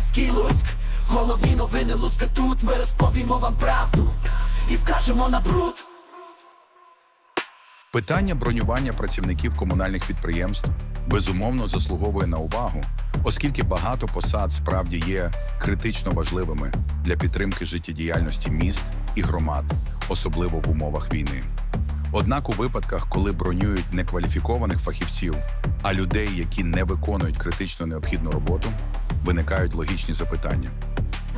Чернівецький Луцьк, головні новини Луцька тут. Ми розповімо вам правду і вкажемо на бруд. Питання бронювання працівників комунальних підприємств безумовно заслуговує на увагу, оскільки багато посад справді є критично важливими для підтримки життєдіяльності міст і громад, особливо в умовах війни. Однак у випадках, коли бронюють некваліфікованих фахівців, а людей, які не виконують критично необхідну роботу, виникають логічні запитання.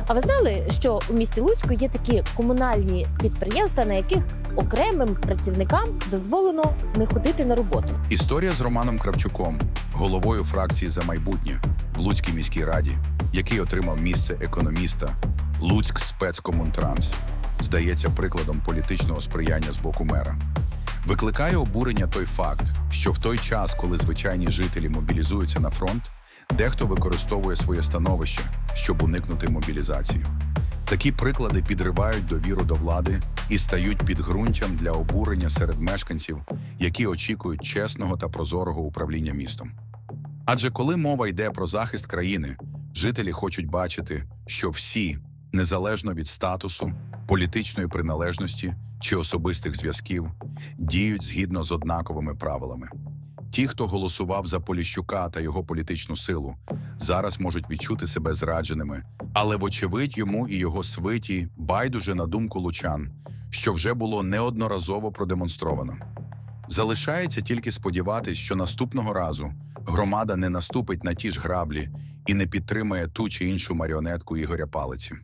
А ви знали, що у місті Луцьку є такі комунальні підприємства, на яких окремим працівникам дозволено не ходити на роботу? Історія з Романом Кравчуком, головою фракції за майбутнє в Луцькій міській раді, який отримав місце економіста Луцьк спецкомунтранс, здається прикладом політичного сприяння з боку мера. Викликає обурення той факт, що в той час, коли звичайні жителі мобілізуються на фронт, дехто використовує своє становище, щоб уникнути мобілізації. Такі приклади підривають довіру до влади і стають підґрунтям для обурення серед мешканців, які очікують чесного та прозорого управління містом. Адже коли мова йде про захист країни, жителі хочуть бачити, що всі, незалежно від статусу, політичної приналежності чи особистих зв'язків, діють згідно з однаковими правилами. Ті, хто голосував за Поліщука та його політичну силу, зараз можуть відчути себе зрадженими, але вочевидь йому і його свиті байдуже на думку лучан, що вже було неодноразово продемонстровано. Залишається тільки сподіватись, що наступного разу громада не наступить на ті ж граблі і не підтримає ту чи іншу маріонетку Ігоря Палиці.